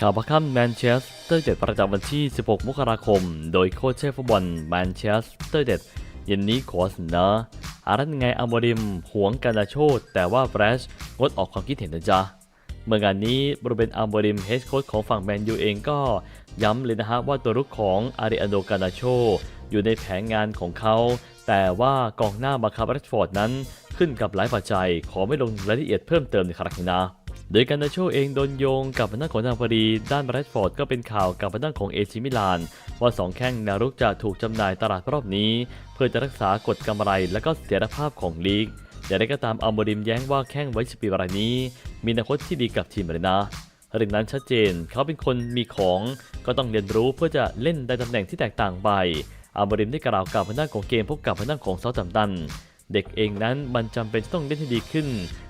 ข่าวประค่ำแมนเชสเตอร์เด็ดประจำวันที่ 16 มกราคม โดยโค้ชเชฟฟุตบอลแมนเชสเตอร์เด็ดเย็นนี้ขอเสนออารันไงอัมบริมหวงการนาโชดแต่ว่าแฟรชงดออกความคิดเห็นนะจ๊ะเมื่องานนี้บรูเบนอัมบริมเฮดโค้ชของฝั่งแมนยูเองก็ย้ำเลยนะฮะว่าตัวรุกของอาริอันโดกานาโชอยู่ในแผนงานของเขา แต่ว่ากองหน้ามาคาร์แรดฟอร์ดนั้นขึ้นกับหลายปัจจัย ขอไม่ลงรายละเอียดเพิ่มเติมในครั้งนี้นะ โดยการนาโชเองโดนโยงกับทางด้านของนาโปลีด้านแรดฟอร์ดก็เป็นข่าวกับทางด้านของเอซิมิลาน ว่าสองแข้งนวรุกจะถูกจำหน่ายตลาดรอบนี้ เพื่อจะรักษากฎกำไรและก็เสถียรภาพของลีกอย่างไรก็ตามอัลโมริมแย้งว่าแข้งไว้สปีรายนี้ มีอนาคตที่ดีกับทีมเลยนะเรื่องนั้นชัดเจนเขาเป็นคนมีของก็ต้องเรียนรู้เพื่อจะเล่นในตำแหน่งที่แตกต่างไปอัลโมริมได้กล่าวกับทางด้านของเกมพบกับทางด้านของเซาท์แฮมตัน เด็กเองนั้นมันจำเป็นต้องเล่นให้ดีขึ้น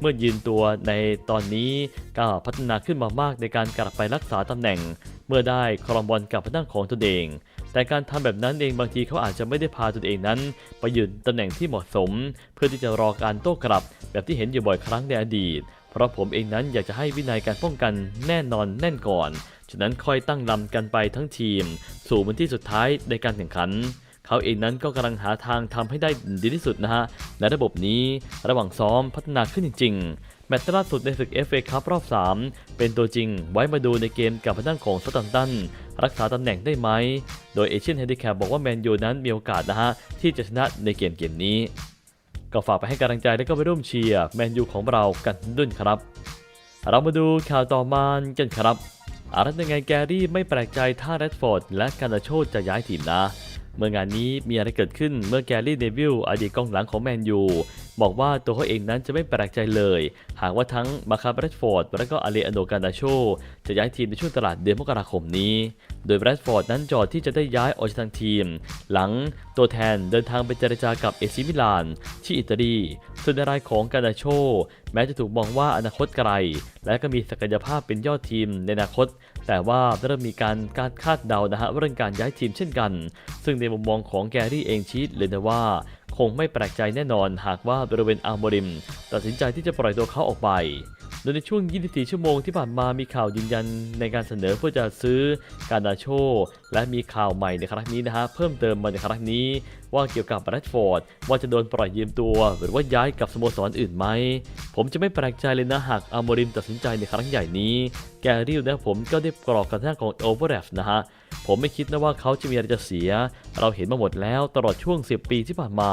เมื่อยืนตัวในตอนนี้ก็พัฒนาขึ้นมามากในการกลับไปรักษาตำแหน่ง เมื่อได้ครองบอลกับทางด้านของตนเอง แต่การทำแบบนั้นเองบางทีเขาอาจจะไม่ได้พาตนเองนั้น ไปยืนตำแหน่งที่เหมาะสม เพื่อที่จะรอการโต้กลับ แบบที่เห็นอยู่บ่อยครั้งในอดีต เพราะผมเองนั้นอยากจะให้วินัยการป้องกันแน่นอนแน่นก่อน ฉะนั้นค่อยตั้งลำกันไปทั้งทีม สู่วันที่สุดท้ายในการแข่งขัน เขาเองนั้นก็กำลังหาทางทำให้ได้ดีที่สุดนะฮะในระบบนี้ระหว่างซ้อมพัฒนาขึ้นจริง ๆ แมตช์ล่าสุดในศึก FA คัพรอบ 3 เป็นตัวจริงไว้มาดูในเกมกับทางด้านของสตันตัน รักษาตำแหน่งได้ไหม โดยเอเชียนเฮดิแคปบอกว่าแมนยูนั้นมีโอกาสนะฮะที่จะชนะในเกมเกมนี้ ก็ฝากไปให้กำลังใจและก็ไปร่วมเชียร์แมนยูของเรากันด้วยครับ เรามาดูข่าวต่อมากันครับอารัตยังไงแกรี่ไม่แปลกใจถ้าแรดฟอร์ดและการนาโชจะย้ายทีมนะ เมื่องานนี้มีอะไรเกิดขึ้นเมื่อแกรี่เนวิลอดีตกองหลังของแมนยู บอกว่าตัวเขาเองนั้นจะไม่แปลกใจเลย หากว่าทั้งมาคาแรดฟอร์ดและก็อาเลอันโดการนาโช จะย้ายทีมในช่วงตลาดเดือนมกราคมนี้ โดยแรดฟอร์ดนั้นจอดที่จะได้ย้ายออกจากทางทีม หลังตัวแทนเดินทางไปเจรจากับเอซิมิลาน ที่อิตาลีส่วนในรายของการนาโช แม้จะถูกมองว่าอนาคตไกล และก็มีศักยภาพเป็นยอดทีมในอนาคต แต่ว่าเริ่มมีการการคาดเดานะฮะเรื่องการย้ายทีมเช่นกัน ซึ่งในมุมมองของแกรี่เองชี้เลยนะว่า คงไม่แปลกใจแน่นอนหากว่าบริเวณอาร์มอริม ตัดสินใจที่จะปล่อยตัวเขาออกไป โดยในช่วง 24 ชั่วโมงที่ผ่านมามีข่าวยืนยันในการเสนอเพื่อจะซื้อการนาโช และมีข่าวใหม่ในครั้งนี้นะฮะเพิ่มเติมมาในครั้งนี้ ว่าเกี่ยวกับแรดฟอร์ดว่าจะโดนปล่อยยืมตัว หรือว่าย้ายกับสโมสรอื่นไหม ผมจะไม่แปลกใจเลยนะหากอาร์โมริมตัดสินใจในครั้งใหญ่นี้ แกริลนะผมก็ได้กรอกกันทางของโอเวอร์แรฟนะฮะ ผมไม่คิดนะว่าเขาจะมีอะไรจะเสีย เราเห็นมาหมดแล้วตลอดช่วง 10 ปีที่ผ่านมา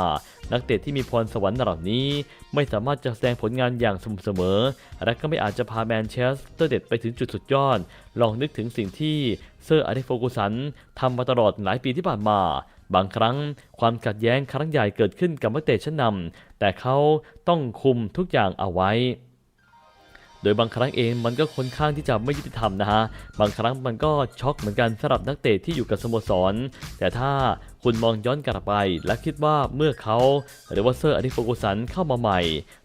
นักเตะที่มีพรสวรรค์เหล่านี้ ไม่สามารถจะแสดงผลงานอย่างสม่ำเสมอ และก็ไม่อาจจะพาแมนเชสเตอร์เด็ดไปถึงจุดสุดยอด ลองนึกถึงสิ่งที่เซอร์อาริโฟกุสันทำมาตลอดหลายปีที่ผ่านมาบางครั้งความขัดแย้งครั้งใหญ่เกิดขึ้นกับนักเตะชั้นนำแต่เขาต้องคุมทุกอย่างเอาไว้ โดยบางครั้งเองมันก็ค่อนข้างที่จะไม่ยุติธรรมนะฮะ บางครั้งมันก็ช็อกเหมือนกันสำหรับนักเตะที่อยู่กับสโมสร แต่ถ้าคุณมองย้อนกลับไป และคิดว่าเมื่อเขา หรือว่าเซอร์อดิโฟกุสันเข้ามาใหม่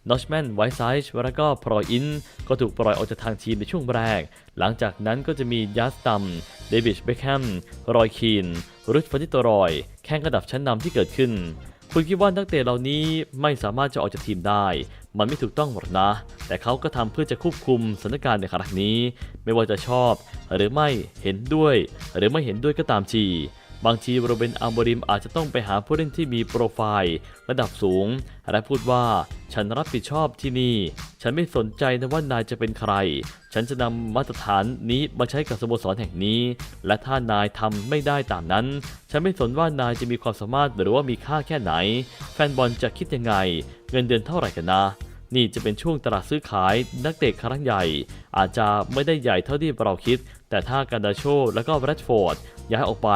นอชแมนไวท์ไซส์แล้วก็พรอยอิน ก็ถูกปล่อยออกจากทางทีมในช่วงแรก หลังจากนั้นก็จะมียัสตัมเดวิดเบคแฮมรอยคีนรุชฟานิตรอย แข่งระดับชั้นนำที่เกิดขึ้นคุณคิดว่านักเตะเหล่านี้ไม่สามารถจะออกจากทีมได้ มันไม่ถูกต้องหรอกนะ แต่เขาก็ทำเพื่อจะควบคุมสถานการณ์ในครั้งนี้ ไม่ว่าจะชอบ หรือไม่เห็นด้วย หรือไม่เห็นด้วยก็ตามทีบางทีโรเบนอัลโมริมอาจจะต้องไปหาผู้เล่นที่มีโปรไฟล์ ระดับสูง และพูดว่าฉันรับผิดชอบที่นี่ ฉันไม่สนใจนะว่านายจะเป็นใคร ฉันจะนำมาตรฐานนี้มาใช้กับสโมสรแห่งนี้ และถ้านายทำไม่ได้ตามนั้น ฉันไม่สนว่านายจะมีความสามารถหรือว่ามีค่าแค่ไหน แฟนบอลจะคิดยังไง เงินเดือนเท่าไหร่กันนะ นี่จะเป็นช่วงตลาดซื้อขายนักเตะครั้งใหญ่ อาจจะไม่ได้ใหญ่เท่าที่เราคิด แต่ถ้าการดาโชและก็แรดฟอร์ดย้ายออกไป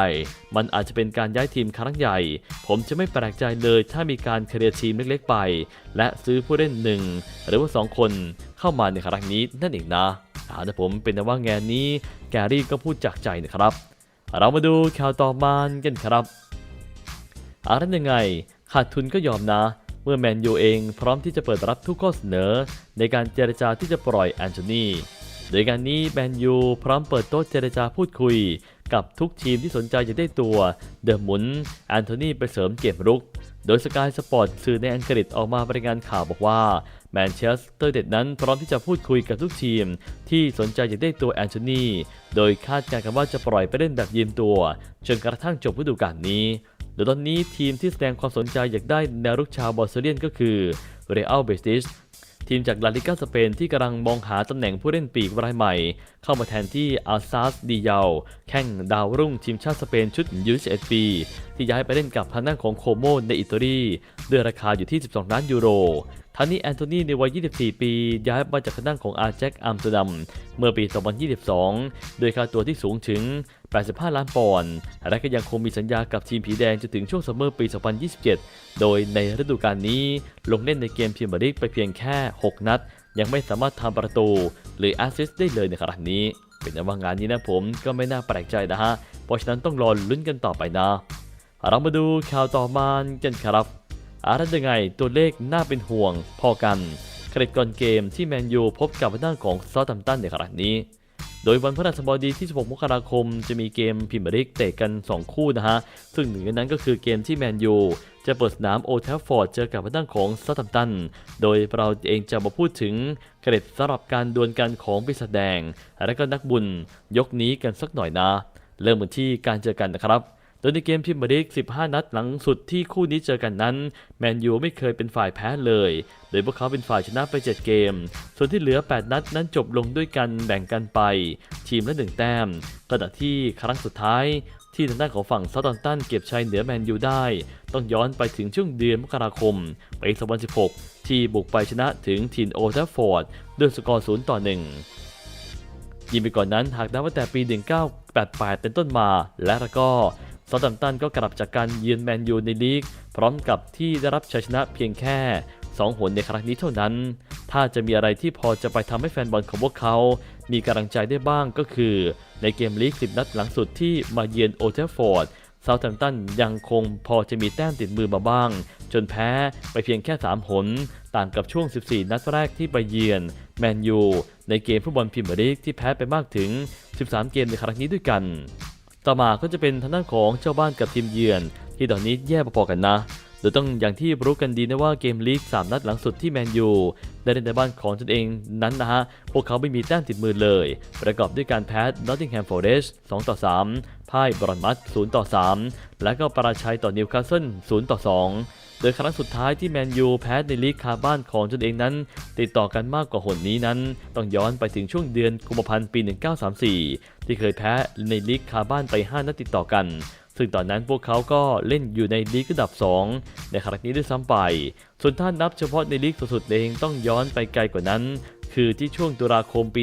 มันอาจจะเป็นการย้ายทีมครั้งใหญ่ ผมจะไม่แปลกใจเลยถ้ามีการเคลียร์ทีมเล็กๆไป และซื้อผู้เล่นหนึ่งหรือว่าสองคนเข้ามาในครั้งนี้นั่นเองนะอาแต่ผมเป็นว่างานนี้แกรี่ก็พูดจากใจนะครับ เรามาดูข่าวต่อมากันครับอะไรยังไงขาดทุนก็ยอมนะ เมื่อแมนยูเองพร้อมที่จะเปิดรับทุกข้อเสนอ ในการเจรจาที่จะปล่อยแอนโทนีโดยการนี้แมนยูพร้อมเปิดโต๊ะเจรจาพูดคุย กับทุกทีมที่สนใจจะได้ตัวเดอะหมุนแอนโทนีไปเสริมเกมรุก โดยสกายสปอร์ตสื่อในอังกฤษออกมารายงานข่าวบอกว่าแมนเชสเตอร์เด็ดนั้นพร้อมที่จะพูดคุยกับทุกทีม ที่สนใจอยากได้ตัวแอนโทนีโดยคาดการณ์กันว่าจะปล่อยไปเล่นแบบยืมตัว จนกระทั่งจบฤดูกาลนี้ โดยตอนนี้ทีมที่แสดงความสนใจอยากได้แนวรุกชาวบอลเซเลียนก็คือเรอัลเบติสทีมจากลาลิกาสเปนที่กำลังมองหาตำแหน่งผู้เล่นปีกรายใหม่ เข้ามาแทนที่อาซาสดียาแข้งดาวรุ่งทีมชาติสเปนชุดยู21ปี ที่ย้ายไปเล่นกับทางด้านของโคโมในอิตาลีด้วยราคาอยู่ที่ 12 ล้านยูโร ทั้งนี้แอนโทนีในวัย 24 ปี ย้ายมาจากทางด้านของอาแจ็คอัมสเตอร์ดัมเมื่อปี 2022 โดยค่าตัวที่สูงถึง 85 ล้านปอนด์และก็ยังคงมีสัญญากับทีมผีแดงจนถึงช่วงซัมเมอร์ปี 2027 โดยในฤดูกาลนี้ลงเล่นในเกมพรีเมียร์ลีกไปเพียงแค่ 6 นัด ยังไม่สามารถทำประตู หรือแอสซิสต์ได้เลยในขณะนี้ เป็นว่างานนี้นะผมก็ไม่น่าแปลกใจนะฮะ เพราะฉะนั้นต้องรอลุ้นกันต่อไปนะเรามาดูข่าวต่อมากันครับ อะไรยังไงตัวเลขน่าเป็นห่วงพอกันเครดิตก่อนเกมที่แมนยูพบกับทางด้าของซอตัมตันในขณะนี้ โดยวันพฤหัสบดีที่ 16 มกราคม จะมีเกมพรีเมียร์ลีกเตะกัน 2 คู่นะฮะ ซึ่งหนึ่งในนั้นก็คือเกมที่แมนยูจะเปิดสนามโอเทฟฟอร์ดเจอกับทางด้านของซาตัมตัน โดยเราเองจะมาพูดถึงเครดิตสำหรับการดวลกันของปีศาจแดง และก็นักบุญยกนี้กันสักหน่อยนะ เริ่มกันที่การเจอกันนะครับ โดยในเกมพรีเมียร์ลีก 15 นัดหลังสุดที่คู่นี้เจอกันนั้น แมนยูไม่เคยเป็นฝ่ายแพ้เลย โดยพวกเขาเป็นฝ่ายชนะไป 7 เกม ส่วนที่เหลือ 8 นัดนั้นจบลงด้วยกันแบ่งกันไป ทีมละ 1 แต้ม ขณะที่ครั้งสุดท้ายที่ทางด้านของฝั่งซาตันตันเก็บชัยเหนือแมนยูได้ ต้องย้อนไปถึงช่วงเดือนมกราคมปี 2016 ที่บุกไปชนะถึงทีมโอลด์แทัฟฟอร์ดด้วยสกอร์ 0 ต่อ 1 ยิงไปก่อนนั้นหากนับว่าแต่ปี 1988 เป็นต้นมาและแล้วก็ ซาตัมตันก็กลับจากการเยือนแมนยูในลีก พร้อมกับที่ได้รับชัยชนะเพียงแค่ 2 หนในครั้งนี้เท่านั้น ถ้าจะมีอะไรที่พอจะไปทำให้แฟนบอลของพวกเขา มีกำลังใจได้บ้างก็คือ ในเกมลีก 10 นัดหลังสุดที่มาเยือนโอเทฟฟอร์ดซา u ์แ m มตันยังคงพอจะมีแต้มติดมือมาบ้าง จนแพ้ไปเพียงแค่ 3 หน ต่างกับช่วง 14 นัดแรกที่ไปเยือนแมนยูในเกมฟุตบอลพรีเมียร์ลีกที่แพ้ไปมากถึง 13 เกมในครั้งนี้ด้วยกัน ต่อมาก็จะเป็นทางด้านของเจ้าบ้านกับทีมเยือน ที่ตอนนี้แย่พอๆกันนะโดยต้องอย่างที่รู้กันดีนะว่าเกมลีก3นัดหลังสุดที่แมนยูได้เล่นในบ้านของตนเองนั้นนะฮะ พวกเขาไม่มีแต้มติดมือเลย ประกอบด้วยการแพ้ Nottingham Forest 2ต่อ3พ่ายบรอนมัส0ต่อ3และก็ปราชัยต่อนิวคาสเซิล0ต่อ2 โดยครั้งสุดท้ายที่แมนยูแพ้ในลีกคาบ้านของตนเองนั้น ติดต่อกันมากกว่าหนนี้นั้น ต้องย้อนไปถึงช่วงเดือนกุมภาพันธ์ปี 1934 ที่เคยแพ้ในลีกคาบ้านไป 5 นัดติดต่อกัน ซึ่งตอนนั้นพวกเขาก็เล่นอยู่ในลีกระดับ 2 ในครั้งนี้ด้วยซ้ำไป ส่วนถ้านนับเฉพาะในลีกสุดๆเองต้องย้อนไปไกลกว่านั้นคือที่ช่วงตุลาคมปี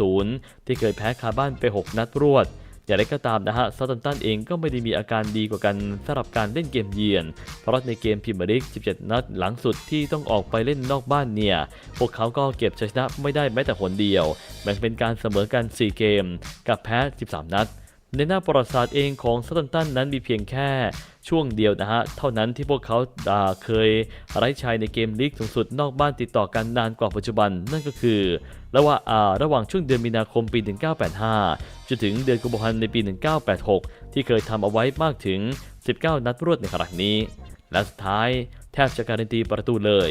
1930 ที่เคยแพ้คาบ้านไป 6 นัดรวด อย่างไรก็ตามนะฮะซาตันตันเองก็ไม่ได้มีอาการดีกว่ากันสำหรับการเล่นเกมเยือน เพราะในเกมพรีเมียร์ลีก17 นัดหลังสุดที่ต้องออกไปเล่นนอกบ้านเนี่ย พวกเขาก็เก็บชัยชนะไม่ได้แม้แต่หนเดียว แบ่งเป็นการเสมอกัน 4 เกม กับแพ้ 13 นัด ในหน้าประวัติศาสตร์เองของซัตตันตันนั้นมีเพียงแค่ช่วงเดียวนะฮะ เท่านั้นที่พวกเขาาเคยไร้ชัยในเกมลีกสูงสุดนอกบ้านติดต่อกันนานกว่าปัจจุบัน นั่นก็คือ ระหว่างอ่าระหว่างช่วงเดือนมีนาคมปี 1985 จนถึงเดือนกุมภาพันธ์ในปี 1986 ที่เคยทำเอาไว้มากถึง 19 นัดรวดในครั้งนี้ และสุดท้ายแทบจะการันตีประตูเลย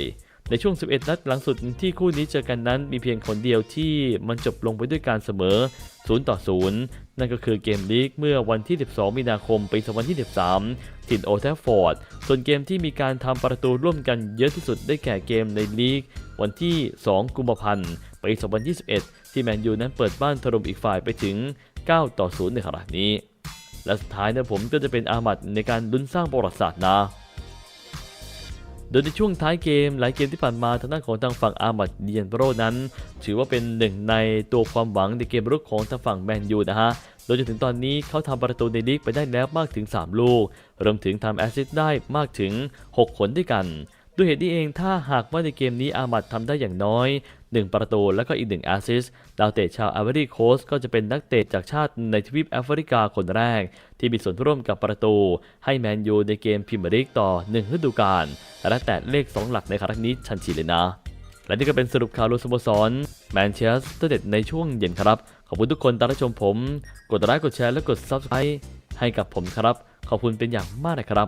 ในช่วง 11 นัดหลังสุดที่คู่นี้เจอกันนั้นมีเพียงคนเดียวที่มันจบลงไปด้วยการเสมอ 0 ต่อ 0 นั่นก็คือเกมลีกเมื่อวันที่ 12 มีนาคมปี 2023 ถิ่นโอลด์แทฟฟอร์ด ส่วนเกมที่มีการทำประตูร่วมกันเยอะที่สุดได้แก่เกมในลีก วันที่ 2 กุมภาพันธ์ปี 2021 ที่แมนยูนั้นเปิดบ้านถล่มอีกฝ่ายไปถึง 9 ต่อ 0 ในขณะนี้ และสุดท้ายนะผมก็จะเป็นอามัดในการลุ้นสร้างประวัติศาสตร์นะ โดยในช่วงท้ายเกมหลายเกมที่ผ่านมาทางด้านของทางฝั่งอามัดเดียนโบโรนั้น ถือว่าเป็นหนึ่งในตัวความหวังในเกมรุกของทางฝั่งแมนยูนะฮะโดยจนถึงตอนนี้เขาทำประตูในลีกไปได้แล้วมากถึง 3 ลูก รวมถึงทำแอสซิสต์ได้มากถึง6คนด้วยกัน ด้วยเหตุนี้เองถ้าหากว่าในเกมนี้อามัดทำได้อย่างน้อย 1 ประตูแล้วก็อีก 1 แอสซิสดาวเตะชาวอเวอรี่โคสก็จะเป็นนักเตะจากชาติในทวีปแอฟริกาคนแรก ที่มีส่วนร่วมกับประตู ให้แมนยูในเกมพรีเมียร์ลีกต่อ 1 ฤดูกาลและแตะเลข 2 หลักในครั้งนี้ชันฉีเลยนะและนี่ก็เป็นสรุปข่าวรวมสโมสรแมนเชสเตอร์เด็ดในช่วงเย็นครับ ขอบคุณทุกคนที่รับชมผม กดไลค์กดแชร์และกด Subscribe ให้กับผมครับ ขอบคุณเป็นอย่างมากนะครับ